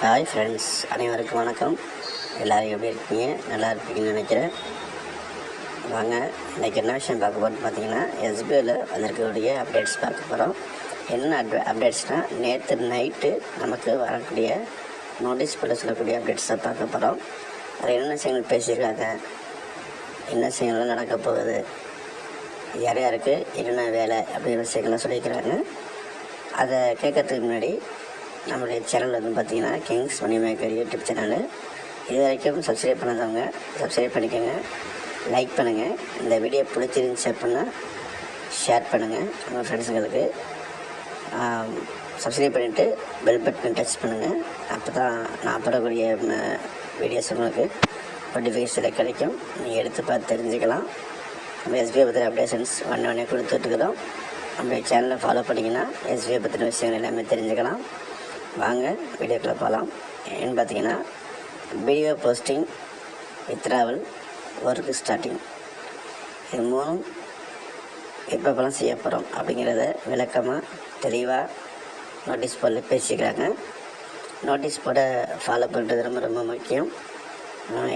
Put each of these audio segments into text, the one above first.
Hi friends அனைவருக்கும் வணக்கம். எல்லோரும் எப்படி இருக்கீங்க? நல்லா இருப்பீங்கன்னு நினைக்கிறேன். வாங்க இன்றைக்கி என்ன விஷயம் பார்க்க போகிறோம் பார்த்தீங்கன்னா எஸ்பிஐயில் வந்திருக்கக்கூடிய அப்டேட்ஸ் பார்க்க போகிறோம் என்ன அப்டே அப்டேட்ஸ்னால் நேற்று நைட்டு நமக்கு வரக்கூடிய நோட்டீஸ் போட சொல்லக்கூடிய அப்டேட்ஸை பார்க்க போகிறோம் அதில் என்னென்ன விஷயங்கள் பேசியிருக்காங்க? என்ன விஷயங்கள்லாம் நடக்க போகுது? யார் யாருக்கு என்னென்ன வேலை அப்படிங்கிற விஷயங்கள்லாம் சொல்லியிருக்கிறாங்க. அதை கேட்கறதுக்கு முன்னாடி நம்மளுடைய சேனல் வந்து பார்த்திங்கன்னா Kings Money Maker YouTube channel இது வரைக்கும் சப்ஸ்கிரைப் பண்ணாதவங்க சப்ஸ்கிரைப் பண்ணிக்கோங்க. லைக் பண்ணுங்கள் இந்த வீடியோ பிடிச்சிருந்துச்சி அப்படின்னா ஷேர் பண்ணுங்கள் உங்கள் ஃப்ரெண்ட்ஸுங்களுக்கு சப்ஸ்கிரைப் பண்ணிவிட்டு பெல் பட்டன் டச் பண்ணுங்கள் அப்போ தான் நான் போடக்கூடிய வீடியோஸ் உங்களுக்கு நோட்டிஃபிகேஷனில் கிடைக்கும். நீங்கள் எடுத்து பார்த்து தெரிஞ்சுக்கலாம். நம்ம எஸ்பிஐ பற்றின அப்டேஷன்ஸ் ஒன்று ஒன்றே கொடுத்துட்ருக்குறோம் நம்மளுடைய சேனலை ஃபாலோ பண்ணிங்கன்னா எஸ்பிஐ பற்றின விஷயங்கள் எல்லாமே தெரிஞ்சுக்கலாம். வாங்க வீடியோக்குள்ளே போகலாம் ஏன்னு பார்த்தீங்கன்னா video posting withdrawal work starting இது மூணும் எப்பப்பெல்லாம் செய்ய போகிறோம் அப்படிங்கிறத விளக்கமாக தெளிவாக நோட்டீஸ் போர்டில் பேசிக்கிறாங்க. நோட்டீஸ் போர்டை ஃபாலோ பண்ணுறது ரொம்ப ரொம்ப முக்கியம்.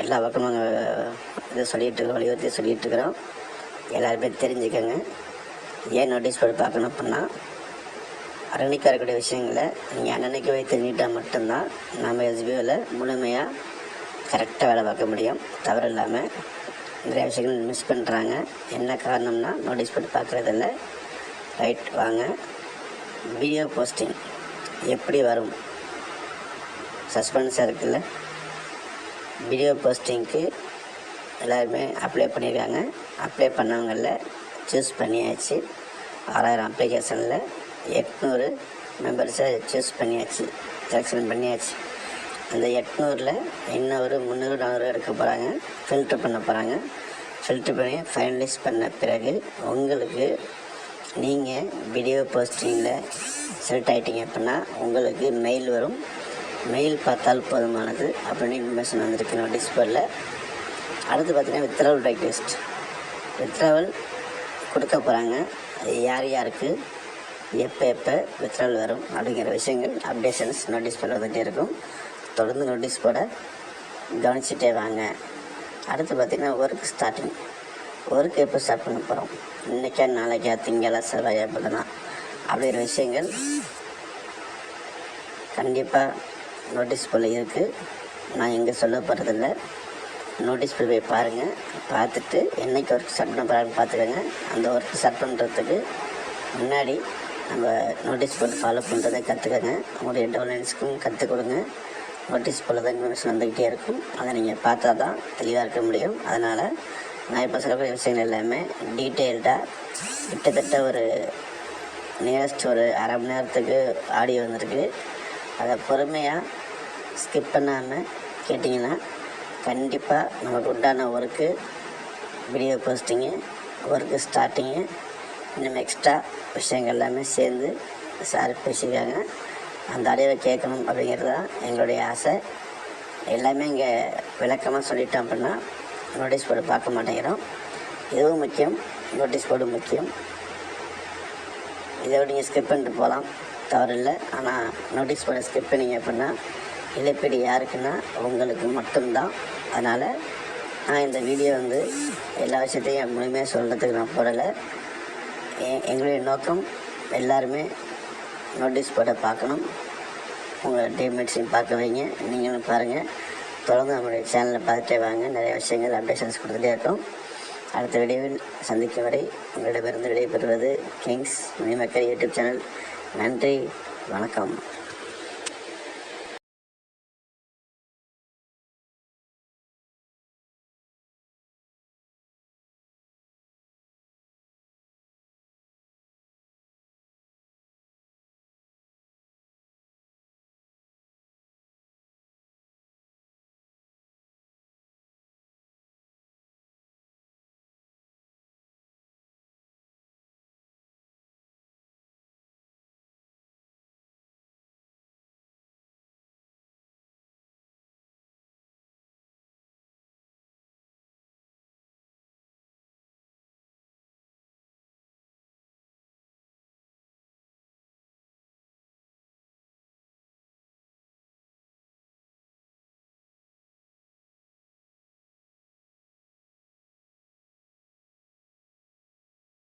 எல்லா பக்கமும் நாங்கள் இதை சொல்லிகிட்டு வலியுறுத்தி சொல்லிகிட்டு இருக்கிறோம். எல்லாருமே தெரிஞ்சுக்கோங்க. ஏன் நோட்டீஸ் போர்டு பார்க்கணும் அப்படின்னா அரணிக்கு வரக்கூடிய விஷயங்களை நீங்கள் அன்னன்னைக்கு போய் தெரிஞ்சுக்கிட்டால் மட்டும்தான் நம்ம எஸ்பிஓவில் முழுமையாக கரெக்டாக வேலை பார்க்க முடியும். தவறு இல்லாமல் நிறைய விஷயங்கள் மிஸ் பண்ணுறாங்க என்ன காரணம்னா நோட்டீஸ் போட்டு பார்க்குறதில்ல. ரைட் வாங்க. வீடியோ போஸ்டிங் எப்படி வரும்? சஸ்பென்ஸாக இருக்குல்ல? வீடியோ போஸ்டிங்க்கு எல்லாருமே அப்ளை பண்ணியிருக்காங்க அப்ளை பண்ணவங்களில் சூஸ் பண்ணியாச்சு. ஆறாயிரம் அப்ளிகேஷனில் எட்நூறு. மெம்பர்ஸை சூஸ் பண்ணியாச்சு செலெக்ஷன் பண்ணியாச்சு. அந்த எட்நூறில் இன்னும் ஒரு முந்நூறு நானூறு எடுக்க போகிறாங்க ஃபில்ட்ரு பண்ண போகிறாங்க ஃபில்ட்ரு பண்ணி ஃபைனலைஸ் பண்ண பிறகு உங்களுக்கு நீங்கள் வீடியோ போஸ்டிங்கில் செலக்ட் ஆகிட்டீங்க அப்படின்னா உங்களுக்கு மெயில் வரும். மெயில் பார்த்தால் போதுமானது. அப்படின்னு இன்ஃபர்மேஷன் வந்திருக்கு நோட்டீஸ் போர்டில் அடுத்து பார்த்தீங்கன்னா வித்ராவல் ரெக்வெஸ்ட் வித்ராவல் கொடுக்க போகிறாங்க யார் யாருக்கு? எப்போ எப்போ வித்ரால் வரும் அப்படிங்கிற விஷயங்கள் அப்டேஷன்ஸ் நோட்டீஸ் போர்டில் வந்துகிட்டே இருக்கும். தொடர்ந்து நோட்டீஸ் போட கவனிச்சுட்டே வாங்க. அடுத்து பார்த்திங்கன்னா ஒர்க் ஸ்டார்டிங் ஒர்க் எப்போ ஸ்டார்ட் பண்ண போகிறோம் இன்றைக்கா நாளைக்கா திங்களா செவ்வாயா பண்ணலாம் அப்படிங்கிற விஷயங்கள் கண்டிப்பாக நோட்டீஸ் போல் இருக்குது நான் எங்கே சொல்ல போகிறதில்ல நோட்டீஸ் போய் போய் பாருங்கள் பார்த்துட்டு என்னைக்கு ஒர்க் ஸ்டார்ட் பண்ண போகிறான்னு பார்த்துக்கோங்க. அந்த ஒர்க் ஸ்டார்ட் பண்ணுறதுக்கு முன்னாடி நம்ம நோட்டீஸ் போட்டு ஃபாலோ பண்ணுறதை கற்றுக்கங்க உங்களுடைய டெவலன்ஸ்க்கும் கற்றுக் கொடுங்க நோட்டீஸ் போர்டில் தான் இன்ஃபர்மேஷன் வந்துக்கிட்டே இருக்கும். அதை நீங்கள் பார்த்தா தான் தெளிவாக இருக்க முடியும். அதனால் நான் இப்போ சொல்லக்கூடிய விஷயங்கள் எல்லாமே டீட்டெயில்டாக கிட்டத்தட்ட ஒரு நியரஸ்ட் ஒரு அரை மணி நேரத்துக்கு ஆடியோ வந்திருக்கு. அதை பொறுமையாக ஸ்கிப் பண்ணாமல் கேட்டிங்கன்னா கண்டிப்பாக நமக்கு உண்டான work video posting work starting இன்னும் எக்ஸ்ட்ரா விஷயங்கள் எல்லாமே சேர்ந்து சார் பேசியிருக்காங்க அந்த அடைவை கேட்கணும் அப்படிங்கிறது தான் எங்களுடைய ஆசை. எல்லாமே இங்கே விளக்கமாக சொல்லிட்டோம் அப்படின்னா நோட்டீஸ் போர்டு பார்க்க மாட்டேங்கிறோம். இதுவும் முக்கியம் நோட்டீஸ் போர்டு முக்கியம். இதை நீங்கள் ஸ்கிப் பண்ணிட்டு போகலாம் தவறில்லை. ஆனால் நோட்டீஸ் போர்டை ஸ்கிப் பண்ணிங்க அப்படின்னா இழப்பீடு யாருக்குன்னா உங்களுக்கு மட்டும்தான். அதனால் நான் இந்த வீடியோ வந்து எல்லா விஷயத்தையும் முழுமையாக சொல்கிறதுக்கு நான் போடலை. எங்களுடைய நோக்கம் எல்லாருமே நோட்டீஸ் போட பார்க்கணும். உங்கள் டீம்மேட்ஸையும் பார்க்க வைங்க. நீங்களும் பாருங்கள் தொடர்ந்து நம்மளுடைய சேனலை பார்த்துட்டே வாங்க. நிறைய விஷயங்கள் அப்டேஷன்ஸ் கொடுத்துட்டே இருக்கோம். அடுத்த வீடியோவில் சந்திக்கும் வரை உங்களிடமிருந்து விடைபெறுவது கிங்ஸ் மீமக்கர் யூடியூப் சேனல். நன்றி. வணக்கம்.